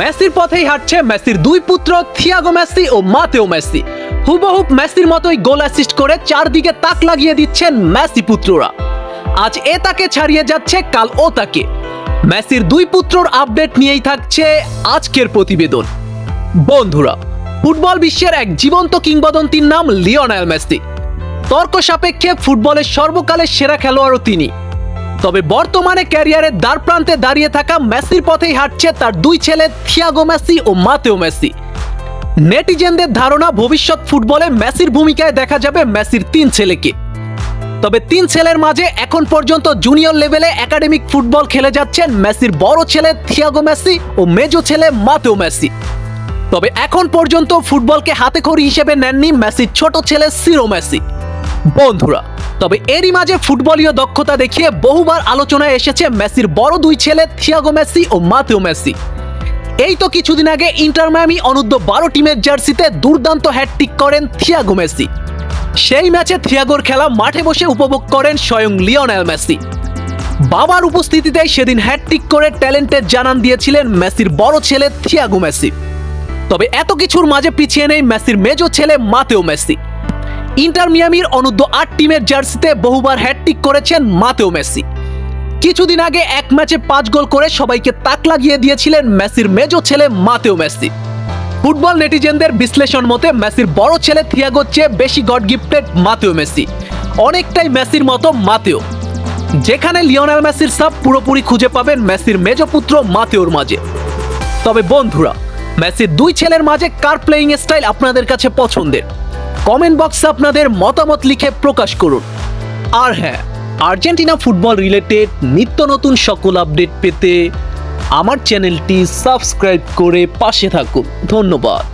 মেসির পথেই হাঁটছে মেসির দুই পুত্র থিয়াগো মেসি ও মাতেও মেসি। হুবহুব মেসির মতোই গোল অ্যাসিস্ট করে চারদিকে তাক লাগিয়ে দিচ্ছেন মেসি পুত্ররা। আজ এ তাকে ছাড়িয়ে যাচ্ছে, কাল ও তাকে। মেসির দুই পুত্রর আপডেট নিয়েই থাকছে আজকের প্রতিবেদন। বন্ধুরা, ফুটবল বিশ্বের এক জীবন্ত কিংবদন্তির নাম লিওনেল মেসি। তর্ক সাপেক্ষে ফুটবলের সর্বকালের সেরা খেলোয়াড়ও তিনি। তবে বর্তমানে ক্যারিয়ারের দ্বার প্রান্তে দাঁড়িয়ে থাকা মেসির পথেই হাঁটছে তার দুই ছেলে থিয়াগো মেসি ও মাতেও মেসি। নেটিজেনদের ধারণা ভবিষ্যৎ ফুটবলে মেসির ভূমিকায় দেখা যাবে মেসির তিন ছেলেকে। তবে তিন ছেলের মাঝে এখন পর্যন্ত জুনিয়র লেভেলে একাডেমিক ফুটবল খেলে যাচ্ছেন মেসির বড় ছেলে থিয়াগো মেসি ও মেজো ছেলে মাতেও মেসি। তবে এখন পর্যন্ত ফুটবলকে হাতে খড়ি হিসেবে নেননি মেসির ছোট ছেলে সিরো মেসি। বন্ধুরা তবে এরই মাঝে ফুটবলীয় দক্ষতা দেখিয়ে বহুবার আলোচনায় এসেছে মেসির বড় দুই ছেলে থিয়াগো মেসি ও মাতেও মেসি। এই তো কিছুদিন আগে ইন্টার মায়ামি অনূর্ধ্ব বারো টিমের জার্সিতে দুর্দান্ত হ্যাটট্রিক করেন থিয়াগো মেসি। সেই ম্যাচে থিয়াগোর খেলা মাঠে বসে উপভোগ করেন স্বয়ং লিওনেল মেসি। বাবার উপস্থিতিতেই সেদিন হ্যাটট্রিক করে ট্যালেন্টের জানান দিয়েছিলেন মেসির বড় ছেলে থিয়াগো মেসি। তবে এত কিছুর মাঝে পিছিয়ে নেই মেসির মেজো ছেলে মাতেও মেসি। ইন্টার মিয়ামির অনূর্ধ্ব আট টিমের জার্সিতে বহুবার হ্যাটট্রিক করেছেন মাতেও মেসি। কিছুদিন আগে এক ম্যাচে পাঁচ গোল করে সবাইকে তাক লাগিয়ে দিয়েছিলেন মেসির মেজো ছেলে মাতেও মেসি। ফুটবল নেটিজেনদের বিশ্লেষণ মতে, মেসির বড় ছেলে থিয়াগোর চেয়ে বেশি গড গিফটেড মাতেও মেসি। অনেকটাই মেসির মতো মাতেও। যেখানে লিওনাল মেসির সাপ পুরোপুরি খুঁজে পাবেন মেসির মেজ পুত্র মাতেওর মাঝে। তবে বন্ধুরা, মেসির দুই ছেলের মাঝে কার প্লেইং স্টাইল আপনাদের কাছে পছন্দের? কমেন্ট বক্সে আপনাদের মতামত লিখে প্রকাশ করুন। আর হ্যাঁ আর্জেন্টিনা ফুটবল রিলেটেড নিত্য নতুন সকল আপডেট পেতে আমার চ্যানেলটি সাবস্ক্রাইব করে পাশে থাকুন। ধন্যবাদ।